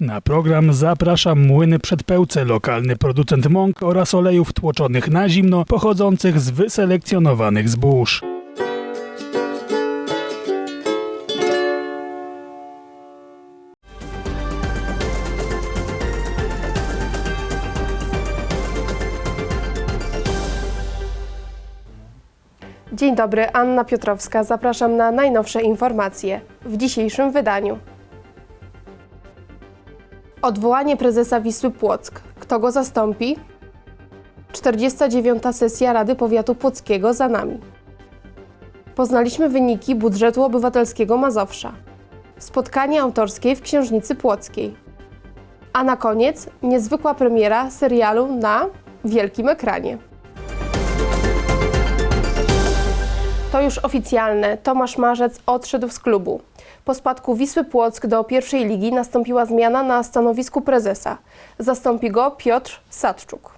Na program zaprasza Młyny Przedpełce, lokalny producent mąk oraz olejów tłoczonych na zimno pochodzących z wyselekcjonowanych zbóż. Dzień dobry, Anna Piotrowska. Zapraszam na najnowsze informacje w dzisiejszym wydaniu. Odwołanie prezesa Wisły Płock. Kto go zastąpi? 49. sesja Rady Powiatu Płockiego za nami. Poznaliśmy wyniki budżetu obywatelskiego Mazowsza. Spotkanie autorskie w Księżnicy Płockiej. A na koniec niezwykła premiera serialu na wielkim ekranie. To już oficjalne. Tomasz Marzec odszedł z klubu. Po spadku Wisły Płock do pierwszej ligi nastąpiła zmiana na stanowisku prezesa. Zastąpi go Piotr Sadczuk.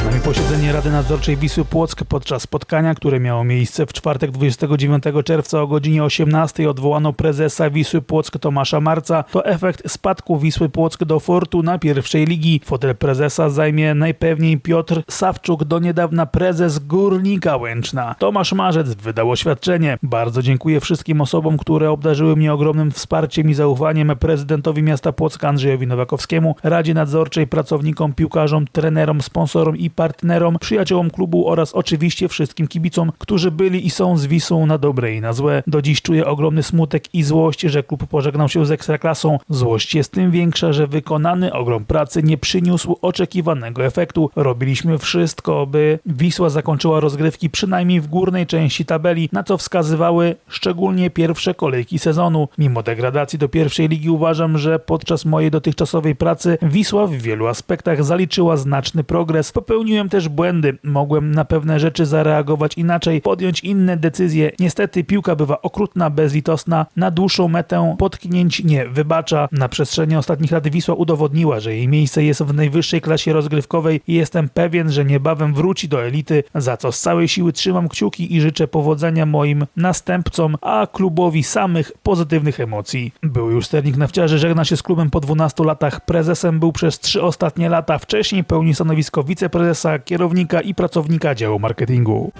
Za nami posiedzenie Rady Nadzorczej Wisły Płock podczas spotkania, które miało miejsce w czwartek 29 czerwca o godzinie 18 odwołano prezesa Wisły Płock Tomasza Marca. To efekt spadku Wisły Płock do Fortuna pierwszej ligi. Fotel prezesa zajmie najpewniej Piotr Sawczuk, do niedawna prezes Górnika Łęczna. Tomasz Marzec wydał oświadczenie. Bardzo dziękuję wszystkim osobom, które obdarzyły mnie ogromnym wsparciem i zaufaniem prezydentowi miasta Płocka Andrzejowi Nowakowskiemu, Radzie Nadzorczej, pracownikom, piłkarzom, trenerom, sponsorom i partnerom, przyjaciołom klubu oraz oczywiście wszystkim kibicom, którzy byli i są z Wisłą na dobre i na złe. Do dziś czuję ogromny smutek i złość, że klub pożegnał się z Ekstraklasą. Złość jest tym większa, że wykonany ogrom pracy nie przyniósł oczekiwanego efektu. Robiliśmy wszystko, by Wisła zakończyła rozgrywki przynajmniej w górnej części tabeli, na co wskazywały szczególnie pierwsze kolejki sezonu. Mimo degradacji do pierwszej ligi uważam, że podczas mojej dotychczasowej pracy Wisła w wielu aspektach zaliczyła znaczny progres. Popełniłem też błędy. Mogłem na pewne rzeczy zareagować inaczej, podjąć inne decyzje. Niestety piłka bywa okrutna, bezlitosna. Na dłuższą metę potknięć nie wybacza. Na przestrzeni ostatnich lat Wisła udowodniła, że jej miejsce jest w najwyższej klasie rozgrywkowej i jestem pewien, że niebawem wróci do elity, za co z całej siły trzymam kciuki i życzę powodzenia moim następcom, a klubowi samych pozytywnych emocji. Był już sternik nafciarzy, żegna się z klubem po 12 latach. Prezesem był przez trzy ostatnie lata. Wcześniej pełnił stanowisko wiceprezesa, kierownika i pracownika działu marketingu.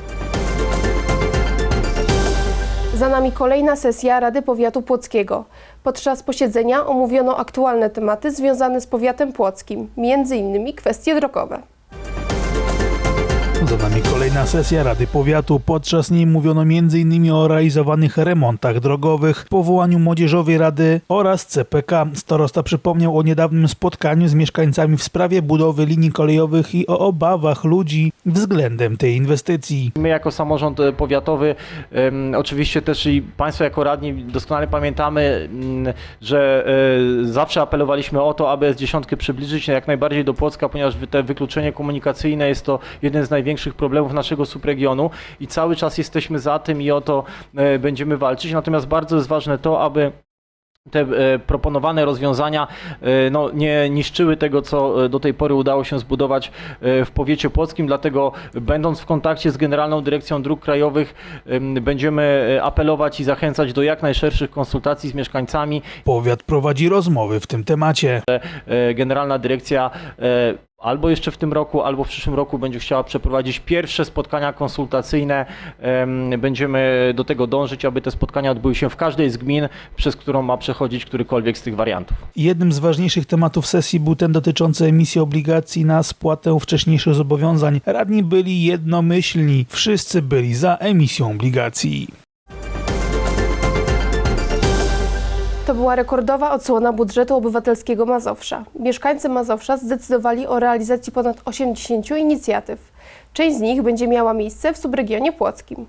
Za nami kolejna sesja Rady Powiatu Płockiego. Podczas posiedzenia omówiono aktualne tematy związane z powiatem płockim, m.in. kwestie drogowe. Za nami kolejna sesja Rady Powiatu. Podczas niej mówiono m.in. o realizowanych remontach drogowych, powołaniu Młodzieżowej Rady oraz CPK. Starosta przypomniał o niedawnym spotkaniu z mieszkańcami w sprawie budowy linii kolejowych i o obawach ludzi względem tej inwestycji. My jako samorząd e, powiatowy, oczywiście też i Państwo jako radni doskonale pamiętamy, mm, że e, zawsze apelowaliśmy o to, aby S10 przybliżyć jak najbardziej do Płocka, ponieważ te wykluczenie komunikacyjne jest to jeden z największych problemów naszego subregionu i cały czas jesteśmy za tym i o to e, będziemy walczyć. Natomiast bardzo jest ważne to, aby te e, proponowane rozwiązania e, no, nie niszczyły tego, co e, do tej pory udało się zbudować w powiecie płockim, dlatego będąc w kontakcie z Generalną Dyrekcją Dróg Krajowych em, będziemy apelować i zachęcać do jak najszerszych konsultacji z mieszkańcami. Powiat prowadzi rozmowy w tym temacie. Generalna Dyrekcja albo jeszcze w tym roku, albo w przyszłym roku będzie chciała przeprowadzić pierwsze spotkania konsultacyjne. Em, Będziemy do tego dążyć, aby te spotkania odbyły się w każdej z gmin, przez którą ma przechodzić którykolwiek z tych wariantów. Jednym z ważniejszych tematów sesji był ten dotyczący emisji obligacji na spłatę wcześniejszych zobowiązań. Radni byli jednomyślni, wszyscy byli za emisją obligacji. To była rekordowa odsłona budżetu obywatelskiego Mazowsza. Mieszkańcy Mazowsza zdecydowali o realizacji ponad 80 inicjatyw. Część z nich będzie miała miejsce w subregionie płockim.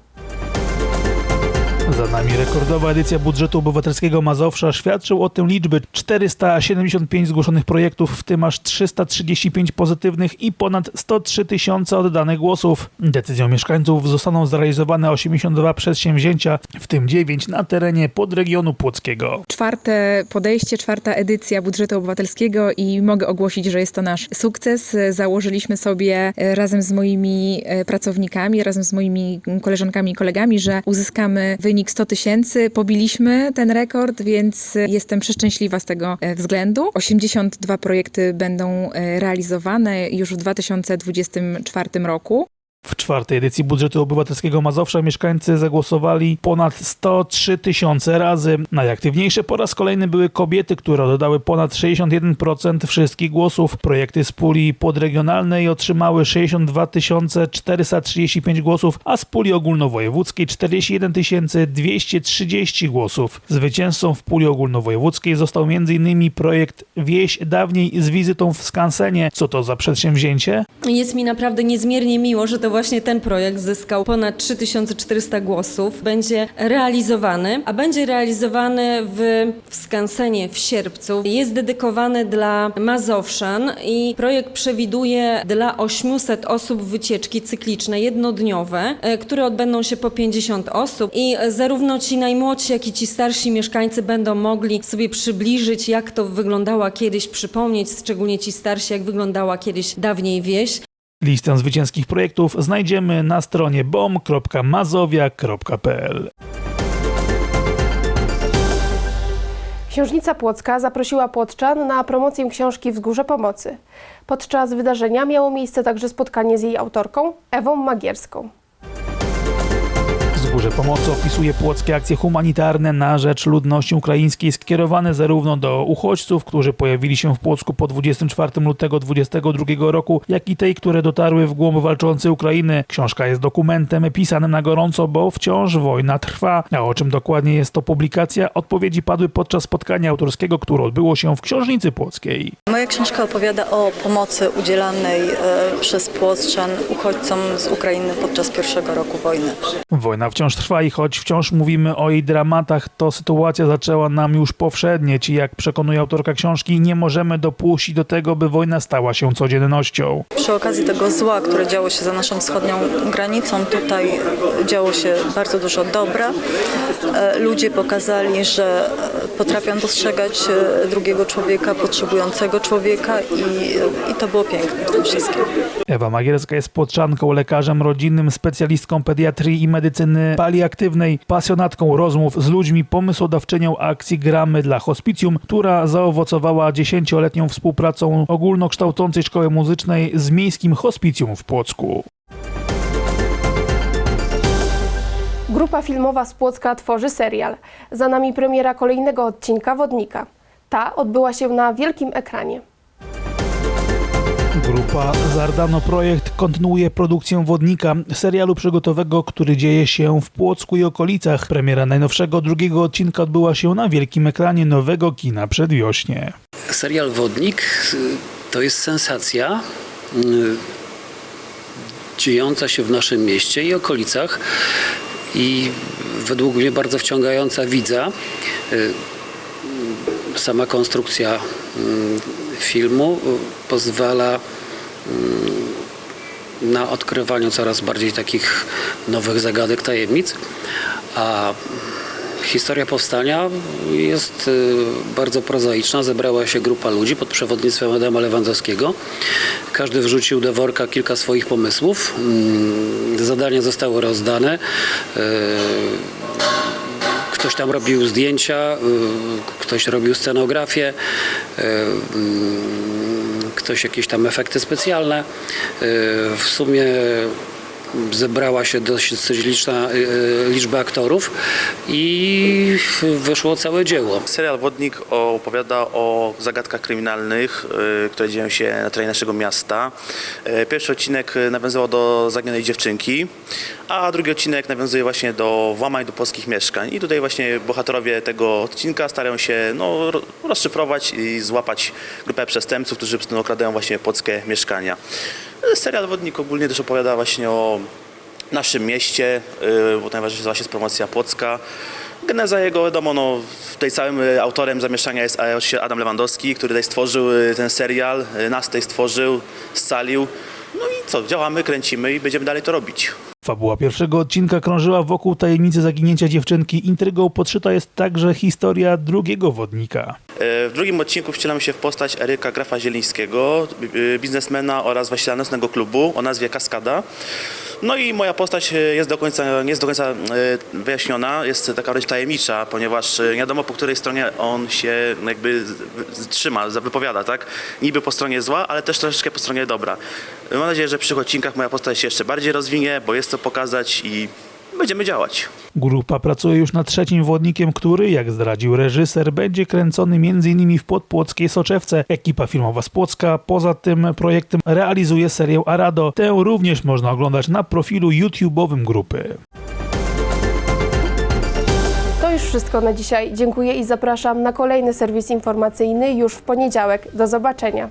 Za nami rekordowa edycja budżetu obywatelskiego Mazowsza. Świadczył o tym liczby 475 zgłoszonych projektów, w tym aż 335 pozytywnych i ponad 103 tysiące oddanych głosów. Decyzją mieszkańców zostaną zrealizowane 82 przedsięwzięcia, w tym 9 na terenie podregionu płockiego. czwarte podejście, czwarta edycja budżetu obywatelskiego i mogę ogłosić, że jest to nasz sukces. Założyliśmy sobie e, razem z moimi e, pracownikami, razem z moimi koleżankami i kolegami, że uzyskamy wynik ponad 100 tysięcy. Pobiliśmy ten rekord, więc jestem przeszczęśliwa z tego e, względu. 82 projekty będą e, realizowane już w 2024 roku. W czwartej edycji budżetu obywatelskiego Mazowsza mieszkańcy zagłosowali ponad 103 tysiące razy. Najaktywniejsze po raz kolejny były kobiety, które oddały ponad 61% wszystkich głosów. Projekty z puli podregionalnej otrzymały 62 435 głosów, a z puli ogólnowojewódzkiej 41 230 głosów. Zwycięzcą w puli ogólnowojewódzkiej został m.in. projekt Wieś dawniej z wizytą w skansenie. Co to za przedsięwzięcie? Jest mi naprawdę niezmiernie miło, że to właśnie ten projekt zyskał ponad 3400 głosów. Będzie realizowany, a będzie realizowany w, w Skansenie w sierpcu. Jest dedykowany dla Mazowszan i projekt przewiduje dla 800 osób wycieczki cykliczne jednodniowe, e, które odbędą się po 50 osób i zarówno ci najmłodsi, jak i ci starsi mieszkańcy będą mogli sobie przybliżyć, jak to wyglądała kiedyś, przypomnieć, szczególnie ci starsi, jak wyglądała kiedyś dawniej wieś. Listę zwycięskich projektów znajdziemy na stronie bom.mazowia.pl. Księżnica Płocka zaprosiła Płoczczan na promocję książki Wzgórze Pomocy. Podczas wydarzenia miało miejsce także spotkanie z jej autorką, Ewą Magierską. Wzgórze Pomocy opisuje płockie akcje humanitarne na rzecz ludności ukraińskiej skierowane zarówno do uchodźców, którzy pojawili się w Płocku po 24 lutego 2022 roku, jak i tej, które dotarły w głąb walczącej Ukrainy. Książka jest dokumentem pisanym na gorąco, bo wciąż wojna trwa. A o czym dokładnie jest to publikacja? Odpowiedzi padły podczas spotkania autorskiego, które odbyło się w Książnicy Płockiej. Moja książka opowiada o pomocy udzielanej e, przez Płockczan uchodźcom z Ukrainy podczas pierwszego roku wojny. Wojna wciąż trwa i choć wciąż mówimy o jej dramatach, to sytuacja zaczęła nam już powszednieć i jak przekonuje autorka książki, nie możemy dopuścić do tego, by wojna stała się codziennością. Przy okazji tego zła, które działo się za naszą wschodnią granicą, tutaj działo się bardzo dużo dobra. E, Ludzie pokazali, że potrafią dostrzegać e, drugiego człowieka, potrzebującego człowieka i, i to było piękne w tym wszystkim. Ewa Magierska jest płotrzanką, lekarzem rodzinnym, specjalistką pediatrii i medycyny paliaktywnej, pasjonatką rozmów z ludźmi, pomysłodawczynią akcji Gramy dla Hospicjum, która zaowocowała dziesięcioletnią współpracą ogólnokształcącej szkoły muzycznej z miejskim hospicjum w Płocku. Grupa filmowa z Płocka tworzy serial. Za nami premiera kolejnego odcinka Wodnika. Ta odbyła się na wielkim ekranie. Grupa Zardano Projekt kontynuuje produkcję Wodnika, serialu przygotowego, który dzieje się w Płocku i okolicach. Premiera najnowszego drugiego odcinka odbyła się na wielkim ekranie nowego kina przedwiośnie. Serial Wodnik y, to jest sensacja y, dziejąca się w naszym mieście i okolicach i według mnie bardzo wciągająca widza. Y, Sama konstrukcja filmu y, pozwala y, na odkrywaniu coraz bardziej takich nowych zagadek, tajemnic, a Historia powstania jest y, bardzo prozaiczna. Zebrała się grupa ludzi pod przewodnictwem Adama Lewandowskiego. Każdy wrzucił do worka kilka swoich pomysłów. Mm, Zadania zostały rozdane. Ktoś tam robił zdjęcia, y, ktoś robił scenografię, y, mm, ktoś jakieś tam efekty specjalne. Y, W sumie zebrała się dosyć liczna y, liczba aktorów i wyszło całe dzieło. Serial Wodnik opowiada o zagadkach kryminalnych, y, które dzieją się na terenie naszego miasta. Pierwszy odcinek nawiązywał do zaginionej dziewczynki, a drugi odcinek nawiązuje właśnie do włamań do polskich mieszkań. I tutaj właśnie bohaterowie tego odcinka starają się no, ro- rozszyfrować i złapać grupę przestępców, którzy okradają właśnie polskie mieszkania. Serial Wodnik ogólnie też opowiada właśnie o naszym mieście, y, bo najważniejsza właśnie jest promocja Płocka. Geneza jego, wiadomo, no, tutaj całym y, autorem zamieszania jest Adam Lewandowski, który tutaj stworzył y, ten serial, nas tutaj stworzył, scalił. No i co, działamy, kręcimy i będziemy dalej to robić. Fabuła pierwszego odcinka krążyła wokół tajemnicy zaginięcia dziewczynki. Intrygą podszyta jest także historia drugiego wodnika. E, W drugim odcinku wcielamy się w postać Eryka Grafa Zielińskiego, y, biznesmena oraz właściciela nocnego klubu o nazwie Kaskada. No i moja postać e, jest do końca, nie jest do końca e, wyjaśniona, jest taka wręcz tajemnicza, ponieważ e, nie wiadomo po której stronie on się jakby trzyma, wypowiada, tak? Niby po stronie zła, ale też troszeczkę po stronie dobra. Mam nadzieję, że przyszłych odcinkach moja postać się jeszcze bardziej rozwinie, bo jest co pokazać i będziemy działać. Grupa pracuje już nad trzecim wodnikiem, który, jak zdradził reżyser, będzie kręcony m.in. w podpłockiej Soczewce. Ekipa filmowa z Płocka poza tym projektem realizuje serię Arado. Tę również można oglądać na profilu YouTube'owym grupy. To już wszystko na dzisiaj. Dziękuję i zapraszam na kolejny serwis informacyjny już w poniedziałek. Do zobaczenia.